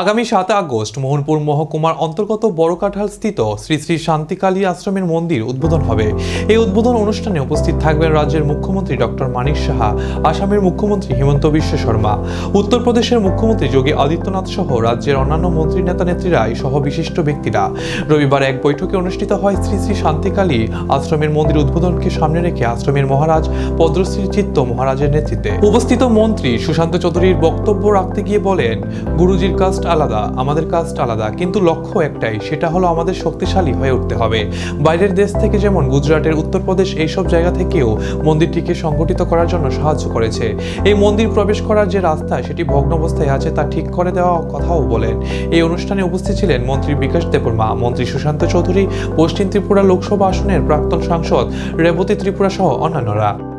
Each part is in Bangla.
আগামী সাত আগস্ট মোহনপুর মহকুমার অন্তর্গত বড়কাঠাল স্থিত শ্রী শ্রী শান্তিকালী আশ্রমের মন্দির উদ্বোধন হবে। এই উদ্বোধন অনুষ্ঠানে উপস্থিত থাকবেন রাজ্যের মুখ্যমন্ত্রী ডক্টর মানিক সাহা, আসামের মুখ্যমন্ত্রী হিমন্ত বিশ্ব শর্মা, উত্তরপ্রদেশের মুখ্যমন্ত্রী যোগী আদিত্যনাথ সহ রাজ্যের অন্যান্য মন্ত্রী নেতা নেত্রীরা সহ বিশিষ্ট ব্যক্তিরা। রবিবার এক বৈঠকে অনুষ্ঠিত হয় শ্রী শ্রী শান্তিকালী আশ্রমের মন্দির উদ্বোধনকে সামনে রেখে আশ্রমের মহারাজ পদ্মশ্রী চিত্ত মহারাজের নেতৃত্বে। উপস্থিত মন্ত্রী সুশান্ত চৌধুরীর বক্তব্য রাখতে গিয়ে বলেন, গুরুজির কাস্ট আলাদা, আমাদের কাস্ট আলাদা, কিন্তু লক্ষ্য একটাই, সেটা হলো আমাদের শক্তিশালী হয়ে উঠতে হবে। বাইরের দেশ থেকে যেমন গুজরাটের উত্তরপ্রদেশ এইসব জায়গা থেকেও মন্দিরটিকে সংগঠিত করার জন্য সাহায্য করেছে। এই মন্দির প্রবেশ করার যে রাস্তা, সেটি ভগ্ন অবস্থায় আছে তা ঠিক করে দেওয়া কথাও বলেন। এই অনুষ্ঠানে উপস্থিত ছিলেন মন্ত্রী বিকাশ দেববর্মা, মন্ত্রী সুশান্ত চৌধুরী, পশ্চিম ত্রিপুরা লোকসভা আসনের প্রাক্তন সাংসদ, রেবতী ত্রিপুরা সহ অন্যান্যরা।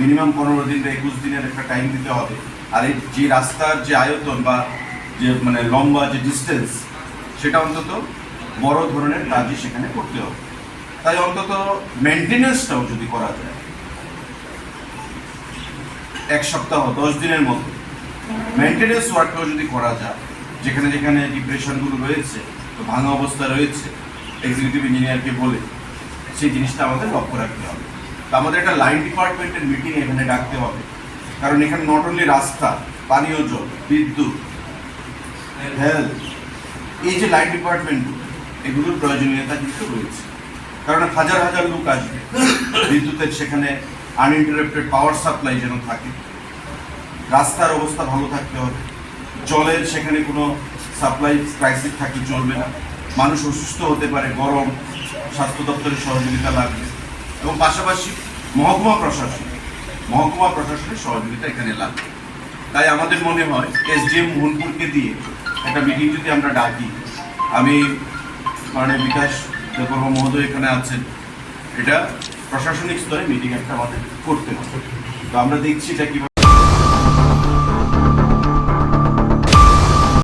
মিনিমাম পনেরো দিন বা একুশ দিনের একটা টাইম দিতে হবে। আর এই যে রাস্তার যে আয়তন বা যে মানে লম্বা যে ডিস্টেন্স সেটা অন্তত বড় ধরনের কাজই সেখানে করতে হবে। তাই অন্তত মেনটেনেন্সটাও যদি করা যায়, এক সপ্তাহ, দশ দিনের মধ্যে মেনটেনেন্স ওয়ার্কটাও যদি করা যায়, যেখানে যেখানে ডিপ্রেশনগুলো রয়েছে তো ভাঙা অবস্থা রয়েছে এক্সিকিউটিভ ইঞ্জিনিয়ারকে বলে, সেই জিনিসটা আমাদের লক্ষ্য রাখতে হবে। আমাদের একটা লাইন ডিপার্টমেন্টের মিটিং এখানে ডাকতে হবে। কারণ এখানে নট অনলি রাস্তা, পানীয় জল, বিদ্যুৎ হেলথ এই যে লাইন ডিপার্টমেন্টগুলো এগুলোর প্রয়োজনীয়তা কিন্তু রয়েছে। কারণ হাজার হাজার লোক আসবে, বিদ্যুতের সেখানে আনইন্টারাপ্টেড পাওয়ার সাপ্লাই যেন থাকে। রাস্তার অবস্থা ভালো থাকতে হবে। জলের সেখানে কোনো সাপ্লাই ক্রাইসিস থাকলে চলবে না। মানুষ অসুস্থ হতে পারে, গরম, স্বাস্থ্য দপ্তরের সহযোগিতা লাগবে। এবং পাশাপাশি মহকুমা প্রশাসন। মহকুমা প্রশাসনের সহযোগিতা এখানে লাগবে তাই আমাদের মনে হয় এসডিএম মোহনপুরকে দিয়ে একটা মিটিং যদি আমরা ডাকি, আমি মানে বিকাশ দেববর্মা মহোদয় এখানে আছেন, এটা প্রশাসনিক স্তরে মিটিং একটা আমাদের করতে হবে। তো আমরা দেখছি এটা কীভাবে